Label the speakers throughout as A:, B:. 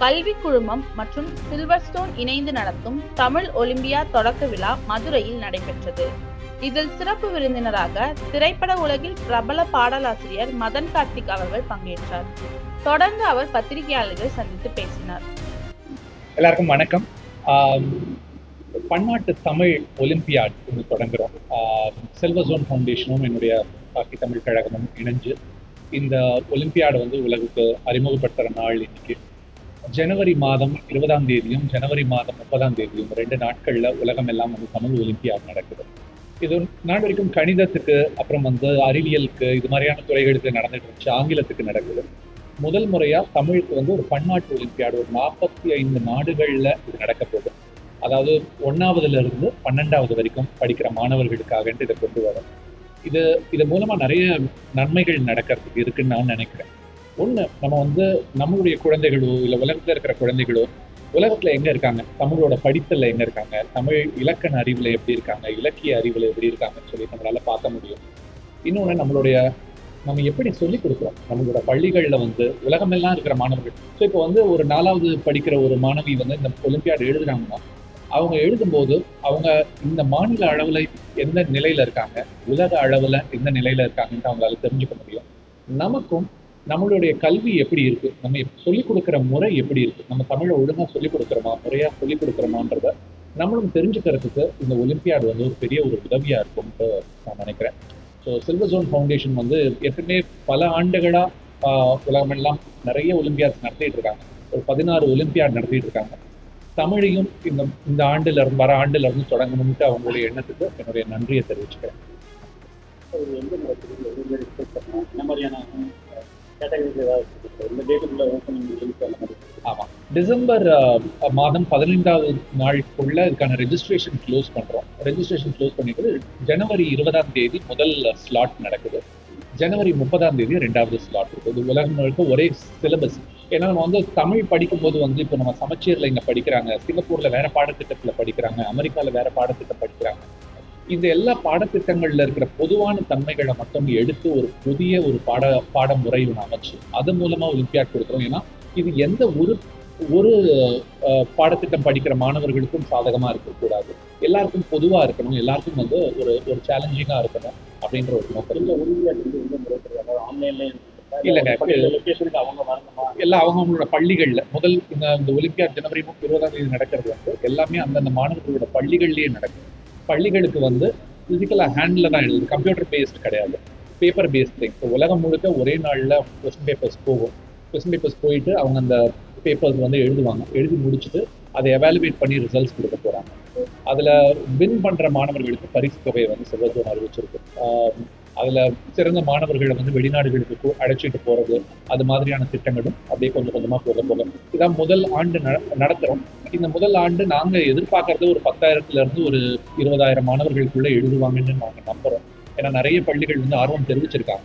A: கல்வி குழுமம் மற்றும் சில்வர்ஸ்டோன் இணைந்து நடத்தும் தமிழ் ஒலிம்பியா தொடக்க விழா மதுரையில் நடைபெற்றது. இதில் சிறப்பு விருந்தினராக திரைப்பட உலகில் பிரபல பாடலாசிரியர் மதன் கார்த்திக் அவர்கள் பங்கேற்றார். தொடர்ந்து அவர் பத்திரிகையாளர்கள் சந்தித்து பேசினார்.
B: எல்லாருக்கும் வணக்கம். பன்னாட்டு தமிழ் ஒலிம்பியாட் ஒன்று தொடங்குகிறோம் செல்வ ஜோன் ஃபவுண்டேஷனும் என்னுடைய பாக்கி தமிழ் கழகமும் இணைஞ்சு இந்த ஒலிம்பியாடை வந்து உலகுக்கு அறிமுகப்படுத்துகிற நாள் இன்னைக்கு. ஜனவரி மாதம் இருபதாம் தேதியும் ஜனவரி மாதம் முப்பதாம் தேதியும் ரெண்டு நாட்களில் உலகம் எல்லாம் வந்து தமிழ் ஒலிம்பியாட் நடக்குது. இது நான் வரைக்கும் கணிதத்துக்கு அப்புறம் வந்து அறிவியலுக்கு இது மாதிரியான துறைகளுக்கு நடந்துட்டு இருந்துச்சு ஆங்கிலத்துக்கு நடக்குது. முதல் முறையாக தமிழுக்கு வந்து ஒரு பன்னாட்டு ஒலிம்பியாடு ஒரு நாற்பத்தி ஐந்து நாடுகளில் இது நடக்க போகுது. அதாவது ஒன்றாவதுல இருந்து பன்னெண்டாவது வரைக்கும் படிக்கிற மாணவர்களுக்காகன்ட்டு இதை கொண்டு வரும் இது இது மூலமாக நிறைய நன்மைகள் நடக்கிறதுக்கு இருக்குன்னு நான் நினைக்கிறேன். ஒன்று நம்ம வந்து நம்மளுடைய குழந்தைகளோ இல்லை உலகத்தில் இருக்கிற குழந்தைகளோ உலகத்தில் எங்கே இருக்காங்க? தமிழோட படிப்பில் எங்கே இருக்காங்க? தமிழ் இலக்கண அறிவில் எப்படி இருக்காங்க? இலக்கிய அறிவில் எப்படி இருக்காங்கன்னு சொல்லி நம்மளால பார்க்க முடியும். இன்னொன்று நம்மளுடைய நம்ம எப்படி சொல்லிக் கொடுக்குறோம்? நம்மளோட பள்ளிகளில் வந்து உலகமெல்லாம் இருக்கிற மாணவர்கள். ஸோ இப்போ வந்து ஒரு நாலாவது படிக்கிற ஒரு மாணவி வந்து இந்த ஒலிம்பியாடு எழுதுறாங்கன்னா அவங்க எழுதும்போது அவங்க இந்த மாநில அளவில் எந்த நிலையில் இருக்காங்க? உலக அளவில் எந்த நிலையில் இருக்காங்கன்ட்டு அவங்களால தெரிஞ்சுக்க முடியும். நமக்கும் நம்மளுடைய கல்வி எப்படி இருக்கு? நம்ம சொல்லிக் கொடுக்குற முறை எப்படி இருக்கு? நம்ம தமிழை ஒழுங்கா சொல்லிக் கொடுக்குறோமா? முறையா சொல்லிக் கொடுக்குறோமான்றத நம்மளும் தெரிஞ்சுக்கிறதுக்கு இந்த ஒலிம்பியாடு வந்து ஒரு பெரிய ஒரு உதவியா இருக்கும் நான் நினைக்கிறேன். ஸோ சில்வர் ஜோன் ஃபவுண்டேஷன் வந்து ஏற்கனவே பல ஆண்டுகளா ஆஹ், உலகமெல்லாம் நிறைய ஒலிம்பியாட்ஸ் நடத்திட்டு இருக்காங்க. ஒரு பதினாறு ஒலிம்பியாட் நடத்திட்டு இருக்காங்க. தமிழையும் இந்த இந்த ஆண்டுல இருந்து வர ஆண்டுல இருந்து தொடங்கணும்ட்டு அவங்களுடைய எண்ணத்துக்கு என்னுடைய நன்றியை தெரிவிச்சுக்கிறேன். ஆமாம் டிசம்பர் மாதம் பதினைந்தாவது நாளுக்குள்ள இதுக்கான ரெஜிஸ்ட்ரேஷன் க்ளோஸ் பண்றோம். ரெஜிஸ்ட்ரேஷன் க்ளோஸ் பண்ணிட்டு ஜனவரி இருபதாம் தேதி முதல் ஸ்லாட் நடக்குது. ஜனவரி முப்பதாம் தேதி ரெண்டாவது ஸ்லாட் இருக்குது இது உலகம் முழுக்க ஒரே சிலபஸ் ஏன்னா நம்ம வந்து தமிழ் படிக்கும்போது வந்து இப்போ நம்ம சமச்சீர்ல இங்க படிக்கிறாங்க. சிங்கப்பூர்ல வேற பாடத்திட்டத்துல படிக்கிறாங்க. அமெரிக்கால வேற பாடத்திட்டம் படிக்கிறாங்க. இந்த எல்லா பாடத்திட்டங்கள்ல இருக்கிற பொதுவான தன்மைகளை மட்டும் எடுத்து ஒரு புதிய ஒரு பாட பாடமுறை ஒன்று அமைச்சு அது மூலமா ஒலிம்பியாட் கொடுக்குறோம். ஏன்னா இது எந்த ஒரு ஒரு பாடத்திட்டம் படிக்கிற மாணவர்களுக்கும் சாதகமா இருக்கக்கூடாது. எல்லாருக்கும் பொதுவா இருக்கணும். எல்லாருக்கும் வந்து ஒரு ஒரு சேலஞ்சிங்கா இருக்கணும் அப்படின்ற ஒரு நோக்கம்.
C: ஆன்லைன்ல
B: இல்லைங்க. எல்லாம் அவங்கவங்களோட பள்ளிகள்ல முதல் இந்த ஒலிம்பியாட் ஜனவரி இருபதாம் தேதி நடக்கிறது வந்து எல்லாமே அந்தந்த மாணவர்களோட பள்ளிகள்லயே நடக்கும். பள்ளிகளுக்கு வந்து ஃபிசிக்கலாக ஹேண்டில் தான் எழுது கம்ப்யூட்டர் பேஸ்ட் கிடையாது. பேப்பர் பேஸ்ட் திங் இப்போ உலகம் முழுக்க ஒரே நாளில் கொஸ்டின் பேப்பர்ஸ் போகும். கொஸ்டின் பேப்பர்ஸ் போயிட்டு அவங்க அந்த பேப்பர்ஸ் வந்து எழுதுவாங்க. எழுதி முடிச்சுட்டு அதை எவாலுவேட் பண்ணி ரிசல்ட்ஸ் கொடுக்க போகிறாங்க அதில் வின் பண்ணுற மாணவர்களுக்கு பரிசு தொகையை வந்து செல்வத்தோடு அறிவிச்சிருக்கு. அதுல சிறந்த மாணவர்களை வந்து வெளிநாடுகளுக்கு அழைச்சிட்டு போறது அது மாதிரியான திட்டங்களும் அப்படியே கொஞ்சம் கொஞ்சமா போக போக. இதான் முதல் ஆண்டு நட- நடத்துறோம். இந்த முதல் ஆண்டு நாங்க எதிர்பார்க்கறது ஒரு பத்தாயிரத்துல இருந்து ஒரு இருபதாயிரம் மாணவர்களுக்குள்ள எழுதுவாங்கன்னு நாங்க நம்புறோம். ஏன்னா நிறைய பள்ளிகள் வந்து ஆர்வம் தெரிவிச்சிருக்காங்க.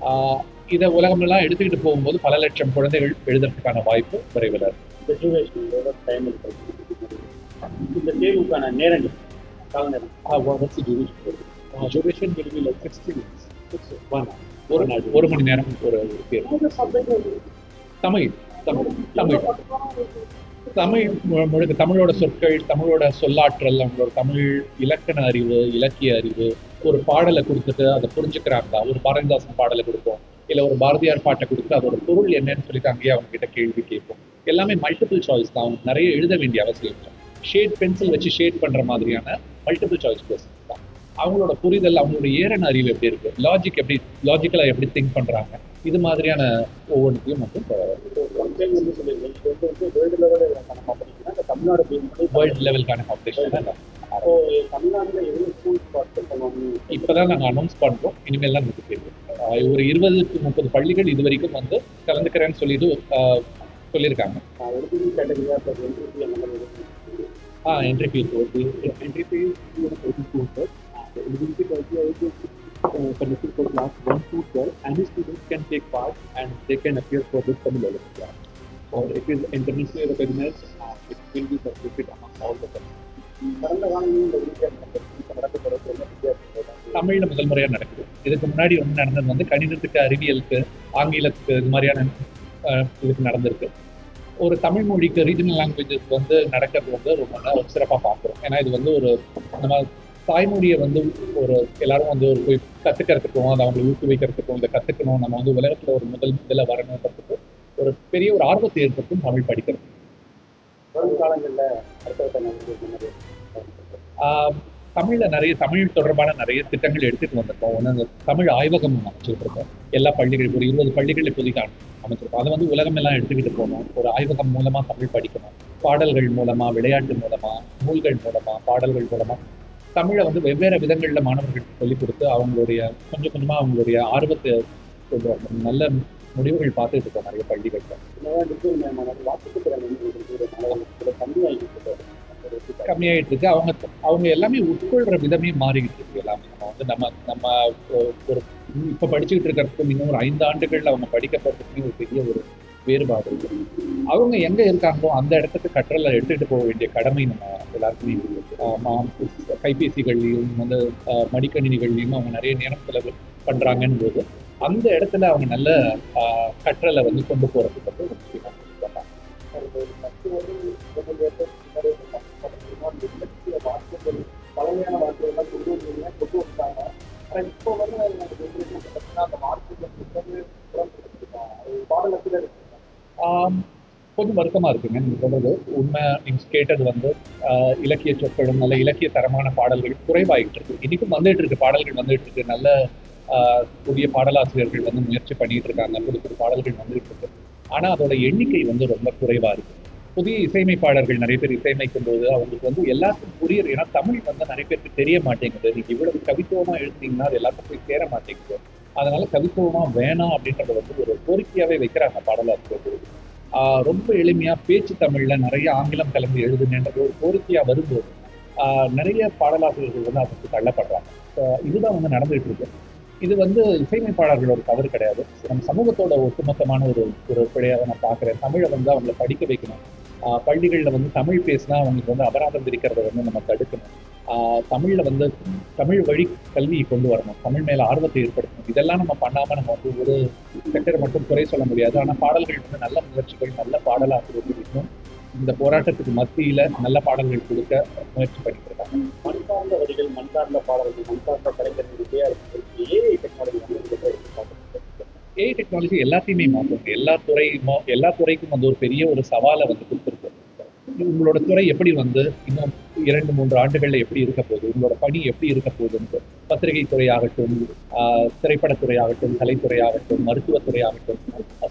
B: ஆஹ் இதை உலகமெல்லாம் எடுத்துக்கிட்டு போகும்போது பல லட்சம் குழந்தைகள் எழுதுறதுக்கான வாய்ப்பு விரைவில் இருக்கு.
C: இந்த தேர்வுக்கான நேரங்கள் கால நேரம்
B: what- what's the duration? Duration will be like 60 minutes. One hour. ஒரு நாள் ஒரு மணி நேரம் ஒரு தமிழ் தமிழ் தமிழ். தமிழ் முழுக்க தமிழோட சொற்கள் தமிழோட சொல்லாற்றல் அவங்களோட தமிழ் இலக்கண அறிவு இலக்கிய அறிவு ஒரு பாடலை கொடுத்துட்டு அதை புரிஞ்சுக்கிறாங்களா? ஒரு பாரதிதாசன் பாடலை கொடுப்போம். இல்லை ஒரு பாரதியார் பாட்டை கொடுத்து அதோட பொருள் என்னன்னு சொல்லிட்டு அங்கேயே அவங்க கிட்ட கேள்வி கேட்போம். எல்லாமே மல்டிபிள் சாய்ஸ் தான். அவங்க நிறைய எழுத வேண்டிய அவசியம் இல்லை. ஷேட் பென்சில் வச்சு ஷேட் பண்ற மாதிரியான மல்டிபிள் சாய்ஸ் கொஸ்டின் தான். அவங்களோட புரிதல் அவங்களோட ஏறன அறிவு எப்படி இருக்கு லாஜிக் எப்படி லாஜிக்கலா எப்படி திங்க் பண்றாங்க இது மாதிரியான ஒவ்வொன்றையும் வந்து
C: வந்து வேர்ல்டு லெவலில் இந்த தமிழ்நாடு
B: லெவலுக்கான காம்படிஷன்
C: அப்போ தமிழ்நாட்டில்
B: இப்பதான் நாங்க அனௌன்ஸ் பண்றோம் இனிமேல் தான் நமக்கு தெரியும் ஒரு இருபதுக்கு முப்பது பள்ளிகள் இது வரைக்கும் வந்து கலந்துக்கிறேன்னு சொல்லிட்டு சொல்லியிருக்காங்க ஆ என்ட்ரி ஃபீஸ் வருது
C: fee eligibility criteria is uh, conducted for class 1 to 12. Any student can take part and they can appear for this Tamil Olympiad. Or it is internationally recognized and it will be circulated among all the countries. கடந்த
B: தமிழ்ல முதல் முறையா நடக்குது இதுக்கு முன்னாடி வந்து நடந்தது வந்து கணிதத்துக்கு அறிவியலுக்கு ஆங்கிலத்துக்கு இது மாதிரியான இதுக்கு நடந்திருக்கு ஒரு தமிழ் மொழிக்கு ரீஜனல் லாங்குவேஜஸ் வந்து நடக்கிறது வந்து ரொம்ப ந- சிறப்பா பார்க்குறோம் ஏன்னா இது வந்து ஒரு நம்ம தாய்மொழியை வந்து ஒரு எல்லாரும் வந்து ஒரு போய் கத்துக்கிறதுக்கும் அதை அவங்களை ஊக்குவிக்கிறதுக்கும் இதை கத்துக்கணும் நம்ம வந்து உலகத்துல ஒரு முதல் முதல்ல வரணுன்றதுக்கு ஒரு பெரிய ஒரு ஆர்வத்தை ஏற்படுத்தும் தமிழ் படிக்கிறது
C: வரும் காலங்களில் அடுத்த
B: தமிழ்ல நிறைய தமிழ் தொடர்பான நிறைய திட்டங்கள் எடுத்துட்டு வந்திருக்கோம். ஒன்று அந்த தமிழ் ஆய்வகம் அமைச்சிட்டு இருக்கோம் எல்லா பள்ளிகள் ஒரு இருபது பள்ளிகள் இப்போதைக்கு அமை- அமைச்சிருக்கோம். அதை வந்து உலகம் எல்லாம் எடுத்துக்கிட்டு போகணும். ஒரு ஆய்வகம் மூலமா தமிழ் படிக்கணும். பாடல்கள் மூலமா விளையாட்டு மூலமா நூல்கள் மூலமா பாடல்கள் மூலமா தமிழை வந்து வெவ்வேறு விதங்களில் மாணவர்களுக்கு சொல்லிக் கொடுத்து அவங்களுடைய கொஞ்சம் கொஞ்சமாக அவங்களுடைய ஆர்வத்தை கொண்டு நல்ல முடிவுகள் பார்த்துட்டு இருக்கோம் நிறைய பள்ளிகளில்.
C: ஒரு
B: கம்மியாயிட்டு இருக்கு அவங்க அவங்க எல்லாமே உட்கொள்ற விதமே மாறிக்கிட்டு இருக்கு எல்லாமே. நம்ம வந்து நம்ம நம்ம ஒரு இப்போ படிச்சுக்கிட்டு இருக்கிறதுக்கும் இன்னும் ஒரு ஐந்து ஆண்டுகளில் அவங்க படிக்க போகிறதுக்குமே ஒரு பெரிய ஒரு வேறுபாடு இருக்கு. அவங்க எங்க இருக்காங்களோ அந்த இடத்துக்கு கற்றலை எடுத்துட்டு போக வேண்டிய கடமை நம்ம எல்லாருக்குமே இருக்கு கைபேசிகள்லையும் வந்து மடிக்கணினிகள்லையும் அவங்க நிறைய நேரம் செலவு பண்றாங்கன்னு போது அந்த இடத்துல அவங்க நல்ல ஆஹ் கற்றலை வந்து கொண்டு போறதுக்கு வந்து ஒரு முக்கியமான விஷயம்.
C: பழமையான வார்த்தைகள்லாம் கொண்டு வந்தீங்க கொண்டு வந்தாங்க ஆனால் இப்போ வந்து எனக்கு பார்த்தீங்கன்னா அந்த வார்த்தைகள் வந்து பாடலத்தில் இருக்கு
B: கொஞ்சம் வருத்தமா இருக்குங்க. நீங்க சொல்றது உண்மை நீங்க கேட்டது வந்து இலக்கிய சொற்களும் நல்ல இலக்கிய தரமான பாடல்கள் குறைவாயிட்டு இருக்கு. இன்னைக்கும் வந்துட்டு இருக்கு பாடல்கள் வந்துட்டு இருக்கு. நல்ல புதிய பாடலாசிரியர்கள் வந்து முயற்சி பண்ணிட்டு இருக்காங்க. புது புது பாடல்கள் வந்துட்டு இருக்கு. ஆனா அதோட எண்ணிக்கை வந்து ரொம்ப குறைவா இருக்கு. புதிய இசையமைப்பாளர்கள் நிறைய பேர் இசையமைக்கும் போது அவங்களுக்கு வந்து எல்லாத்துக்கும் புரியுது ஏன்னா தமிழ் வந்து நிறைய பேருக்கு தெரிய மாட்டேங்குது. நீங்க இவ்வளவு கவித்துவமா எழுதுனீங்கன்னா அது எல்லாத்துக்கும் போய் சேர மாட்டேங்குது. அதனால கவித்துவமா வேணாம் அப்படின்றத வந்து ஒரு கோரிக்கையாவே வைக்கிறாங்க பாடலாசிரியர்கள். ரொம்ப எளிமையாக பேச்சு தமிழில் நிறைய ஆங்கிலம் கலந்து எழுதுங்கன்றது ஒரு கோரிக்கையாக வரும்போது நிறைய பாடலாசிரியர்கள் வந்து அதற்கு தள்ளப்படுறாங்க. இதுதான் வந்து நடந்துகிட்டு இருக்கு. இது வந்து இசையமைப்பாளர்களோட தவறு கிடையாது. நம்ம சமூகத்தோட ஒட்டுமொத்தமான ஒரு ஒரு பிழையாக நான் பார்க்குறேன். தமிழை வந்து அவங்களை படிக்க வைக்கணும். பள்ளிகளில் வந்து தமிழ் பேசினா அவங்களுக்கு வந்து அபராதம் விதிக்கிறத வந்து நம்ம தடுக்கணும். தமிழில் வந்து தமிழ் வழி கல்வியை கொண்டு வரணும். தமிழ் மேலே ஆர்வத்தை ஏற்படுத்தணும். இதெல்லாம் நம்ம பண்ணாம நம்ம வந்து ஒரு செக்டர் மட்டும் குறை சொல்ல முடியாது. ஆனா பாடல்கள் வந்து நல்ல முயற்சிகள் நல்ல பாடலாசிரியர்களுக்கும் இந்த போராட்டத்துக்கு மத்தியில நல்ல பாடல்கள் கொடுக்க முயற்சி பண்ணிட்டு இருக்காங்க.
C: மண் சார்ந்த வரிகள் மண் சார்ந்த பாடல்கள் மண் சார்ந்த ஏஐ டெக்னாலஜி
B: ஏஐ டெக்னாலஜி எல்லாத்தையுமே மாற்றும். எல்லா துறையுமோ எல்லா துறைக்கும் வந்து ஒரு பெரிய ஒரு சவாலை வந்து கொடுத்துருக்கு. உங்களோட துறை எப்படி வந்து இன்னும் இரண்டு மூன்று ஆண்டுகள்ல எப்படி இருக்க போகுது? உங்களோட பணி எப்படி இருக்க போகுதுன்னு பத்திரிகை துறையாகட்டும் ஆஹ் திரைப்படத்துறை ஆகட்டும் மருத்துவத்துறை ஆகட்டும்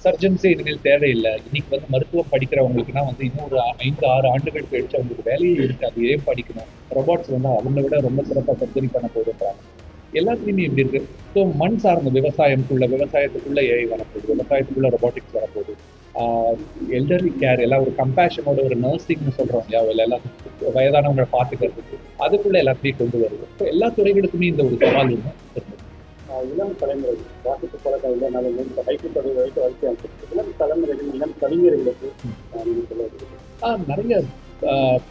B: சர்ஜன்ஸே இனிமேல் தேவையில்லை. இன்னைக்கு வந்து மருத்துவம் படிக்கிறவங்களுக்குனா வந்து இன்னும் ஒரு ஐந்து ஆறு ஆண்டுகள் கழிச்சு அவங்களுக்கு வேலையே இருக்காது ஏன் படிக்கணும்? ரொபாட்ஸ் வந்து அவங்கள விட ரொம்ப சிறப்பாக சர்ஜரி பண்ண போதுன்றாங்க. எல்லாத்துலேயுமே இப்படி இருக்கு. ஸோ மண் சார்ந்த விவசாயத்துக்குள்ள விவசாயத்துக்குள்ள ஏஐ வரப்போகுது. விவசாயத்துக்குள்ள ரொபாட்டிக்ஸ் வரப்போகுது. எல்டர்லி கேர் எல்லாம் ஒரு கம்பேஷனோட ஒரு நர்சிங்னு சொல்றோம் இல்லையா? எல்லாத்துக்கும் வயதானவங்களை பார்த்துக்கிறதுக்கு அதுக்குள்ள எல்லாத்தையும் கொண்டு வருது. ஸோ எல்லா துறைகளுக்குமே இந்த ஒரு சவால்
C: இளம் தலைமுறை வாசிப்பு பழக்கம் இல்லை நான் இந்த கைக்கு தொகை வரைக்கும் வரைக்கும் இளம் தலைமுறைகள் இளம் கவிஞர்களுக்கு
B: நிறைய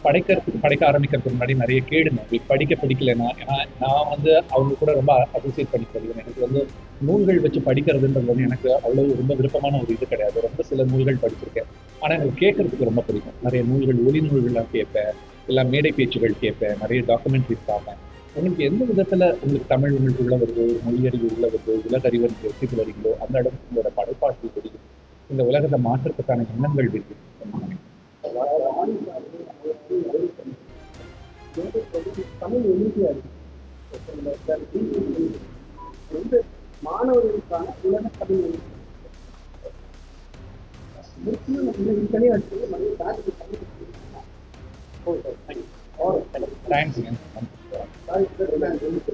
B: படைக்கிறதுக்கு படைக்க ஆரம்பிக்கிறதுக்கு முன்னாடி நிறைய கேடுங்க உங்களுக்கு படிக்க பிடிக்கலன்னா ஏன்னா நான் வந்து அவங்க கூட ரொம்ப அசோசியேட் பண்ணி படிக்கிறேன். எனக்கு வந்து நூல்கள் வச்சு படிக்கிறதுன்றது வந்து எனக்கு அவ்வளவு ரொம்ப விருப்பமான ஒரு இது கிடையாது. ரொம்ப சில நூல்கள் படிச்சிருக்கேன். ஆனால் எனக்கு கேட்கறதுக்கு ரொம்ப பிடிக்கும். நிறைய நூல்கள் ஒலி நூல்கள்லாம் கேட்பேன். எல்லாம் மேடை பேச்சுகள் கேட்பேன் நிறைய டாக்குமெண்ட்ரிஸ் பார்ப்பேன். உங்களுக்கு எந்த விதத்துல உங்களுக்கு தமிழ் உங்களுக்கு உள்ள வருதோ மொழியறிவு உள்ள வருதோ உலகறிவு நீங்க எடுத்துட்டு வரீங்களோ அந்த அளவுக்கு உங்களோட படைப்பாற்றல் தெரியும். இந்த உலகத்தை மாற்றத்துக்கான எண்ணங்கள் இருக்கு
C: தமிழ் எண்ணிக்கையா இருக்கு மாணவர்களுக்கான உலக தமிழ் முக்கியம் வந்து இந்த தனியாக எடுத்து